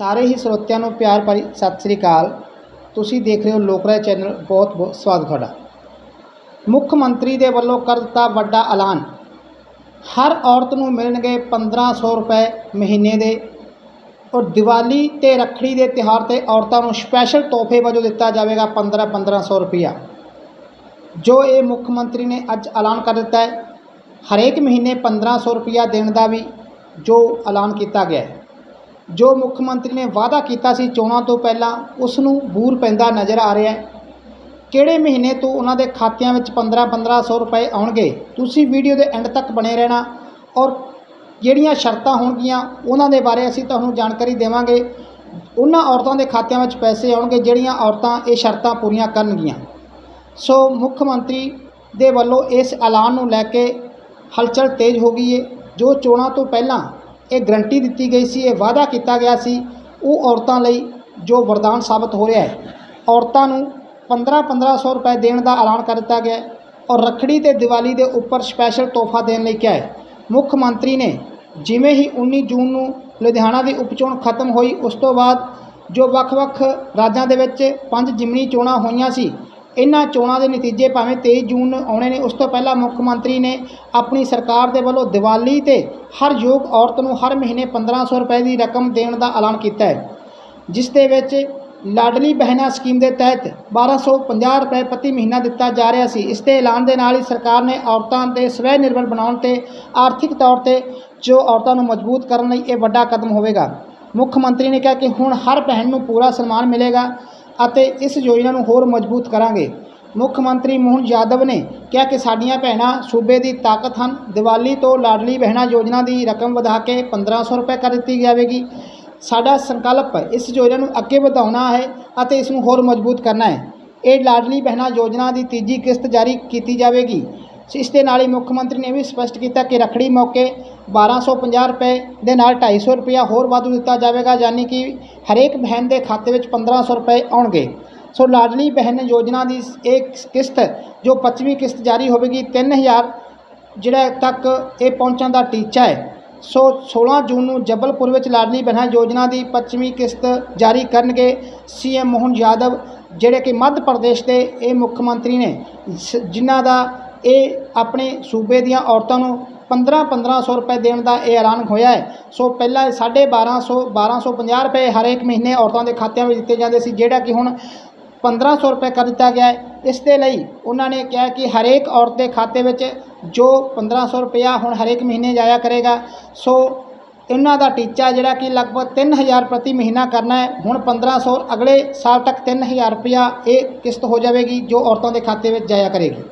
ਸਾਰੇ ਹੀ ਸਰੋਤਿਆਂ ਨੂੰ ਪਿਆਰ ਭਰੀ ਸਤਿ ਸ੍ਰੀ ਅਕਾਲ। ਤੁਸੀਂ ਦੇਖ ਰਹੇ ਹੋ ਲੋਕ ਰਾਏ ਚੈਨਲ, ਬਹੁਤ ਬਹੁਤ ਸਵਾਗਤ ਤੁਹਾਡਾ। ਮੁੱਖ ਮੰਤਰੀ ਦੇ ਵੱਲੋਂ ਕਰ ਦਿੱਤਾ ਵੱਡਾ ਐਲਾਨ। ਹਰ ਔਰਤ ਨੂੰ ਮਿਲਣਗੇ 1500 ਰੁਪਏ ਮਹੀਨੇ ਦੇ ਔਰ ਦੀਵਾਲੀ ਤੇ ਰੱਖੜੀ ਦੇ ਤਿਉਹਾਰ ਤੇ ਔਰਤਾਂ ਨੂੰ ਸਪੈਸ਼ਲ ਤੋਹਫੇ ਵਜੋਂ ਦਿੱਤਾ ਜਾਵੇਗਾ 15 1500 ਰੁਪਇਆ। ਜੋ ਇਹ ਮੁੱਖ ਮੰਤਰੀ ਨੇ ਅੱਜ ਐਲਾਨ ਕਰ ਦਿੱਤਾ ਹੈ, ਹਰੇਕ ਮਹੀਨੇ 1500 ਰੁਪਇਆ ਦੇਣ ਦਾ ਵੀ ਜੋ ਐਲਾਨ ਕੀਤਾ ਗਿਆ ਹੈ। ਜੋ ਮੁੱਖ ਮੰਤਰੀ ਨੇ ਵਾਅਦਾ ਕੀਤਾ ਸੀ ਚੋਣਾਂ ਤੋਂ ਪਹਿਲਾਂ ਉਸ ਨੂੰ ਬੂਰ ਪੈਂਦਾ ਨਜ਼ਰ ਆ ਰਿਹਾ ਹੈ। ਕਿਹੜੇ ਮਹੀਨੇ ਤੋਂ ਉਹਨਾਂ ਦੇ ਖਾਤਿਆਂ ਵਿੱਚ 15 1500 ਰੁਪਏ ਆਉਣਗੇ? ਤੁਸੀਂ ਵੀਡੀਓ ਦੇ ਐਂਡ ਤੱਕ ਬਣੇ ਰਹਿਣਾ। ਔਰ ਜਿਹੜੀਆਂ ਸ਼ਰਤਾਂ ਹੋਣਗੀਆਂ, ਉਹਨਾਂ ਦੇ ਬਾਰੇ ਅਸੀਂ ਤੁਹਾਨੂੰ ਜਾਣਕਾਰੀ ਦੇਵਾਂਗੇ। ਉਹਨਾਂ ਔਰਤਾਂ ਦੇ ਖਾਤਿਆਂ ਵਿੱਚ ਪੈਸੇ ਆਉਣਗੇ, ਜਿਹੜੀਆਂ ਔਰਤਾਂ ਇਹ ਸ਼ਰਤਾਂ ਪੂਰੀਆਂ ਕਰਨਗੀਆਂ। ਸੋ ਮੁੱਖ ਮੰਤਰੀ ਦੇ ਵੱਲੋਂ ਇਸ ਐਲਾਨ ਨੂੰ ਲੈ ਕੇ ਹਲਚਲ ਤੇਜ਼ ਹੋ ਗਈ ਹੈ ਜੋ ਚੋਣਾਂ ਤੋਂ ਪਹਿਲਾਂ ਇਹ ਗਰੰਟੀ ਦਿੱਤੀ ਗਈ ਸੀ, ਇਹ ਵਾਅਦਾ ਕੀਤਾ ਗਿਆ ਸੀ, ਉਹ ਔਰਤਾਂ ਲਈ ਜੋ ਵਰਦਾਨ ਸਾਬਤ ਹੋ ਰਿਹਾ ਹੈ। ਔਰਤਾਂ ਨੂੰ 15 1500 ਰੁਪਏ ਦੇਣ ਦਾ ਐਲਾਨ ਕਰ ਦਿੱਤਾ ਗਿਆ ਔਰ ਰੱਖੜੀ ਤੇ ਦੀਵਾਲੀ ਦੇ ਉੱਪਰ ਸਪੈਸ਼ਲ ਤੋਹਫਾ ਦੇਣ ਲਈ ਕਿਹਾ ਹੈ। ਮੁੱਖ ਮੰਤਰੀ ਨੇ ਜਿਵੇਂ ਹੀ 19 ਜੂਨ ਨੂੰ ਲੁਧਿਆਣਾ ਦੀ ਉਪਚੋਣ ਖਤਮ ਹੋਈ, ਉਸ ਤੋਂ ਬਾਅਦ ਜੋ ਵੱਖ-ਵੱਖ ਰਾਜਾਂ ਦੇ ਵਿੱਚ ਪੰਜ ਜਿਮਨੀ ਚੋਣਾਂ ਹੋਈਆਂ ਸੀ ਇਹਨਾਂ ਚੋਣਾਂ ਦੇ ਨਤੀਜੇ ਭਾਵੇਂ 23 ਜੂਨ ਨੂੰ ਆਉਣੇ ਨੇ, ਉਸ ਤੋਂ ਪਹਿਲਾਂ ਮੁੱਖ ਮੰਤਰੀ ਨੇ ਆਪਣੀ ਸਰਕਾਰ ਦੇ ਵੱਲੋਂ ਦੀਵਾਲੀ ਤੇ ਹਰ ਯੋਗ ਔਰਤ ਨੂੰ ਹਰ ਮਹੀਨੇ 1500 ਰੁਪਏ ਦੀ ਰਕਮ ਦੇਣ ਦਾ ਐਲਾਨ ਕੀਤਾ ਹੈ, ਜਿਸ ਦੇ ਵਿੱਚ ਲਾਡਲੀ ਬਹਿਨਾ ਸਕੀਮ ਦੇ ਤਹਿਤ 1250 ਰੁਪਏ ਪ੍ਰਤੀ ਮਹੀਨਾ ਦਿੱਤਾ ਜਾ ਰਿਹਾ ਸੀ। ਇਸ ਦੇ ਐਲਾਨ ਦੇ ਨਾਲ ਹੀ ਸਰਕਾਰ ਨੇ ਔਰਤਾਂ ਦੇ ਸਵੈ ਨਿਰਭਰ ਬਣਾਉਣ ਤੇ ਆਰਥਿਕ ਤੌਰ ਤੇ ਜੋ ਔਰਤਾਂ ਨੂੰ ਮਜ਼ਬੂਤ ਕਰਨ ਲਈ ਇਹ ਵੱਡਾ ਕਦਮ ਹੋਵੇਗਾ। ਮੁੱਖ ਮੰਤਰੀ ਨੇ ਕਿਹਾ ਕਿ ਹੁਣ ਹਰ ਭੈਣ ਨੂੰ ਪੂਰਾ ਸਨਮਾਨ ਮਿਲੇਗਾ। ਅਤੇ ਇਸ ਯੋਜਨਾ ਨੂੰ ਹੋਰ ਮਜ਼ਬੂਤ ਕਰਾਂਗੇ। ਮੁੱਖ ਮੰਤਰੀ ਮੋਹਨ ਯਾਦਵ ਨੇ ਕਿਹਾ ਕਿ ਸਾਡੀਆਂ ਭੈਣਾਂ ਸੂਬੇ ਦੀ ਤਾਕਤ ਹਨ। ਦੀਵਾਲੀ ਤੋਂ ਲਾਡਲੀ ਬਹਿਣਾ ਯੋਜਨਾ ਦੀ ਰਕਮ ਵਧਾ ਕੇ 1500 ਰੁਪਏ ਕਰ ਦਿੱਤੀ ਜਾਵੇਗੀ। ਸਾਡਾ ਸੰਕਲਪ ਇਸ ਯੋਜਨਾ ਨੂੰ ਅੱਗੇ ਵਧਾਉਣਾ ਹੈ ਅਤੇ ਇਸ ਨੂੰ ਹੋਰ ਮਜ਼ਬੂਤ ਕਰਨਾ ਹੈ। ਇਹ ਲਾਡਲੀ ਬਹਿਣਾ ਯੋਜਨਾ ਦੀ ਤੀਜੀ ਕਿਸ਼ਤ ਜਾਰੀ ਕੀਤੀ ਜਾਵੇਗੀ। ਇਸ ਦੇ ਨਾਲ ਹੀ ਮੁੱਖ ਮੰਤਰੀ ਨੇ ਵੀ ਸਪਸ਼ਟ ਕੀਤਾ ਕਿ ਰਖੜੀ ਮੌਕੇ 1250 ਰੁਪਏ ਦੇ ਨਾਲ 250 ਰੁਪਇਆ ਹੋਰ ਵਾਧੂ ਦਿੱਤਾ ਜਾਵੇਗਾ, ਯਾਨੀ ਕਿ ਹਰੇਕ ਬਹਿਨ ਦੇ ਖਾਤੇ ਵਿੱਚ 1500 ਰੁਪਏ ਆਉਣਗੇ। ਸੋ ਲਾਡਲੀ ਬਹਿਨ ਯੋਜਨਾ ਦੀ ਇਹ ਕਿਸ਼ਤ, ਜੋ 25ਵੀਂ ਕਿਸ਼ਤ ਜਾਰੀ ਹੋਵੇਗੀ 3000 ਜਿਹੜਾ ਤੱਕ ਇਹ ਪਹੁੰਚਣ ਦਾ ਟੀਚਾ ਹੈ। ਸੋ 16 ਜੂਨ ਨੂੰ ਜਬਲਪੁਰ ਵਿੱਚ ਲਾਡਲੀ ਬਹਿਨ ਯੋਜਨਾ ਦੀ 25ਵੀਂ ਕਿਸ਼ਤ ਜਾਰੀ ਕਰਨਗੇ ਸੀਐਮ ਮੋਹਨ ਯਾਦਵ, ਜਿਹੜੇ ਕਿ ਮੱਧ ਪ੍ਰਦੇਸ਼ ਦੇ ਇਹ ਮੁੱਖ ਮੰਤਰੀ ਨੇ। ਸ- ਜਿਨ੍ਹਾਂ ਦਾ ਇਹ ਆਪਣੇ ਸੂਬੇ ਦੀਆਂ ਔਰਤਾਂ ਨੂੰ 15 1500 ਰੁਪਏ ਦੇਣ ਦਾ ਇਹ ਐਲਾਨ ਹੋਇਆ ਹੈ। ਸੋ ਪਹਿਲਾਂ 1250 1250 ਰੁਪਏ ਹਰੇਕ ਮਹੀਨੇ ਔਰਤਾਂ ਦੇ ਖਾਤਿਆਂ ਵਿੱਚ ਦਿੱਤੇ ਜਾਂਦੇ ਸੀ, ਜਿਹੜਾ ਕਿ ਹੁਣ 1500 ਰੁਪਏ ਕਰ ਦਿੱਤਾ ਗਿਆ ਹੈ। ਇਸ ਦੇ ਲਈ ਉਹਨਾਂ ਨੇ ਕਿਹਾ ਕਿ ਹਰੇਕ ਔਰਤ ਦੇ ਖਾਤੇ ਵਿੱਚ ਜੋ 1500 ਰੁਪਇਆ ਹੁਣ ਹਰੇਕ ਮਹੀਨੇ ਜਾਇਆ ਕਰੇਗਾ, ਸੋ ਇਹਨਾਂ ਦਾ ਟੀਚਾ ਜਿਹੜਾ ਕਿ ਲਗਭਗ 3000 ਪ੍ਰਤੀ ਮਹੀਨਾ ਕਰਨਾ ਹੈ, ਹੁਣ 1500 ਅਗਲੇ ਸਾਲ ਤੱਕ 3000 ਰੁਪਇਆ ਇਹ ਕਿਸ਼ਤ ਹੋ ਜਾਵੇਗੀ ਜੋ ਔਰਤਾਂ ਦੇ ਖਾਤੇ ਵਿੱਚ ਜਾਇਆ ਕਰੇਗੀ।